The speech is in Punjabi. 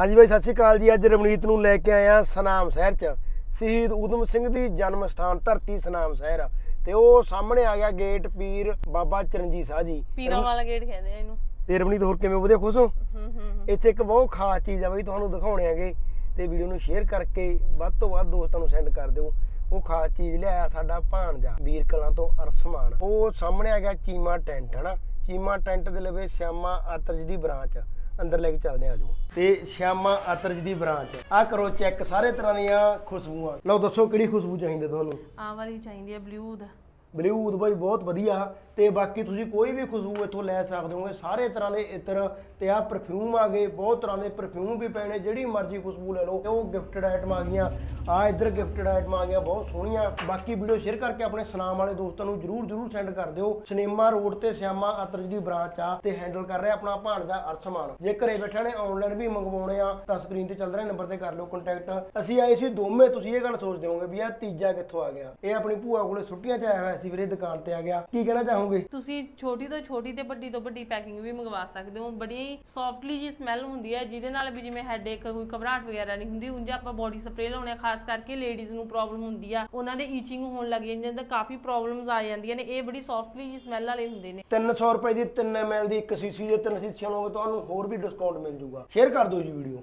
ਹਾਂਜੀ ਬਾਈ ਸਤਿ ਸ਼੍ਰੀ ਅਕਾਲ ਜੀ। ਅੱਜ ਰਮਣੀਤ ਨੂੰ ਲੈ ਕੇ ਆਇਆ ਸਨਾਮ ਸ਼ਹਿਰ ਚ। ਸ਼ਹੀਦ ਊਧਮ ਸਿੰਘ ਦੀ ਜਨਮ ਸਥਾਨ ਧਰਤੀ ਸਨਾਮ ਸ਼ਹਿਰ ਤੇ ਉਹ ਸਾਹਮਣੇ ਆ ਗਿਆ ਗੇਟ ਪੀਰ ਬਾਬਾ ਚਰਨਜੀਤ ਸਾਹ ਜੀ। ਪੀਰਾਂ ਵਾਲਾ ਗੇਟ ਕਹਿੰਦੇ ਆ ਇਹਨੂੰ। ਤੇ ਰਮਣੀਤ ਹੋਰ ਕਿਵੇਂ ਵਧੀਆ ਖੁਸ਼ ਹੂੰ? ਇੱਥੇ ਇੱਕ ਬਹੁਤ ਖਾਸ ਚੀਜ਼ ਆ ਬਈ ਤੁਹਾਨੂੰ ਦਿਖਾਉਣੇ ਆਗੇ। ਤੇ ਵੀਡੀਓ ਨੂੰ ਸ਼ੇਅਰ ਕਰਕੇ ਵੱਧ ਤੋਂ ਵੱਧ ਦੋਸਤਾਂ ਨੂੰ ਸੈਂਡ ਕਰ ਦਿਓ। ਉਹ ਖਾਸ ਚੀਜ਼ ਲਿਆਇਆ ਸਾਡਾ ਭਾਣਜਾ ਵੀਰ ਕਲਾਂ ਤੋਂ ਅਰਸਮਾਨ। ਉਹ ਸਾਹਮਣੇ ਆ ਗਿਆ ਚੀਮਾ ਟੈਂਟ ਹਨਾ? ਚੀਮਾ ਟੈਂਟ ਦੇ ਲਵੇ ਸ਼ਿਆਮਾ ਆਤਰਜ ਦੀ ਬ੍ਰਾਂਚ। ਅੰਦਰ ਲੈ ਕੇ ਚੱਲਦੇ ਆ ਜੋ ਤੇ ਸ਼ਿਆਮਾ ਆਤਰਜ ਦੀ ਬ੍ਰਾਂਚ। ਆ ਕਰੋ ਚੈੱਕ ਸਾਰੇ ਤਰ੍ਹਾਂ ਦੀਆਂ ਖੁਸ਼ਬੂਆਂ। ਲਓ ਦੱਸੋ ਕਿਹੜੀ ਖੁਸ਼ਬੂ ਚਾਹੀਦੀ ਤੁਹਾਨੂੰ? ਆਹ ਵਾਲੀ ਚਾਹੀਦੀ ਹੈ ਬਲੂ ਦਾ ਬਲੂਦ ਬਾਈ ਬਹੁਤ ਵਧੀਆ। ਤੇ ਬਾਕੀ ਤੁਸੀਂ ਕੋਈ ਵੀ ਖੁਸ਼ਬੂ ਇੱਥੋਂ ਲੈ ਸਕਦੇ ਹੋਗੇ ਸਾਰੇ ਤਰ੍ਹਾਂ ਦੇ ਇਤਰ ਤੇ ਆ ਪਰਫਿਊਮ ਆ ਗਏ। ਬਹੁਤ ਤਰ੍ਹਾਂ ਦੇ ਪਰਫਿਊਮ ਵੀ ਨੇ ਜਿਹੜੀ ਮਰਜ਼ੀ ਖੁਸ਼ਬੂ ਲੈ ਲਓ। ਤੇ ਉਹ ਗਿਫਟਡ ਆਈਟਮ ਆ ਗਈਆਂ। ਆ ਇੱਧਰ ਗਿਫਟਡ ਆਈਟਮ ਆ ਗਈਆਂ, ਬਹੁਤ ਸੋਹਣੀਆਂ। ਬਾਕੀ ਵੀਡੀਓ ਸ਼ੇਅਰ ਕਰਕੇ ਆਪਣੇ ਸੁਨਾਮ ਵਾਲੇ ਦੋਸਤਾਂ ਨੂੰ ਜਰੂਰ ਜਰੂਰ ਸੈਂਡ ਕਰ ਦਿਓ। ਸਿਨੇਮਾ ਰੋਡ ਤੇ ਸਿਆਮਾ ਅਤਰਜ ਦੀ ਬ੍ਰਾਂਚ ਆ ਤੇ ਹੈਂਡਲ ਕਰ ਰਿਹਾ ਆਪਣਾ ਭਾਣਜਾ ਅਰਸਮਾਨ ਜੇ ਘਰੇ ਬੈਠਿਆਂ ਨੇ ਆਨਲਾਈਨ ਵੀ ਮੰਗਵਾਉਣੇ ਆ, ਤਾਂ ਸਕਰੀਨ ਤੇ ਚੱਲ ਰਿਹਾ, ਨੰਬਰ ਤੇ ਕਰ ਲਿਓ ਕੰਟੈਕਟ ਅਸੀਂ ਆਏ ਸੀ ਦੋਵੇਂ, ਤੁਸੀਂ ਇਹ ਗੱਲ ਸੋਚਦੇ ਹੋਵੋਗੇ ਵੀ ਆ ਤੀਜਾ ਕਿੱਥੋਂ ਆ ਗਿਆ? ਇਹ ਆਪਣੀ ਭੂਆ ਕੋਲੇ ਛੁੱਟੀਆਂ ਚ ਆਇਆ ਹੋਇਆ ਸੀ ਵੀਰੇ, ਦੁਕਾਨ ਤੇ ਆ ਗਿਆ। ਕੀ ਕਹਿਣਾ ਚਾਹੋਗੇ? ਤੁਸੀਂ ਛੋਟੀ ਤੋਂ ਛੋਟੀ ਤੇ ਵੱਡੀ ਤੋਂ ਵੱਡੀ ਪੈਕਿੰਗ ਵੀ ਮੰਗਵਾ ਸਕਦੇ ਹੋ। ਬੜੀ ਸੌਫਟਲੀ ਜੀ ਸਮੈਲ ਹੁੰਦੀ ਹੈ, ਜਿਹਦੇ ਨਾਲ ਵੀ ਜਿਵੇਂ ਹੈਡੇਕ ਕੋਈ ਘਬਰਾਹਟ ਵਗੈਰਾ ਨਹੀਂ ਹੁੰਦੀ, ਉਂਝ ਆਪਾਂ ਬੋਡੀ ਸਪਰੇ ਲਾਉਣੇ ਆ ਖਾਸ ਕਰਕੇ ਲੇਡੀਜ਼ ਨੂੰ ਪ੍ਰੋਬਲਮ ਹੁੰਦੀ ਆ, ਉਹਨਾਂ ਦੇ ਈਚਿੰਗ ਹੋਣ ਲੱਗ ਜਾਂਦੀ ਹੈ ਤਾਂ ਕਾਫੀ ਪ੍ਰੋਬਲਮਸ ਆ ਜਾਂਦੀਆਂ ਨੇ, ਇਹ ਬੜੀ ਸੌਫਟਲੀ ਜੀ ਸਮੈਲ ਵਾਲੇ ਹੁੰਦੇ ਨੇ। 300 ਰੁਪਏ ਦੀ 3 ml ਦੀ ਇੱਕ ਸੀਸੀ ਦੇ ਤਿੰਨ ਸੀਸੀਆਂ ਲਓਗੇ ਤੁਹਾਨੂੰ ਹੋਰ ਵੀ ਡਿਸਕਾਊਂਟ ਮਿਲ ਜੂਗਾ। ਸ਼ੇਅਰ ਕਰ ਦਿਓ ਜੀ ਵੀਡੀਓ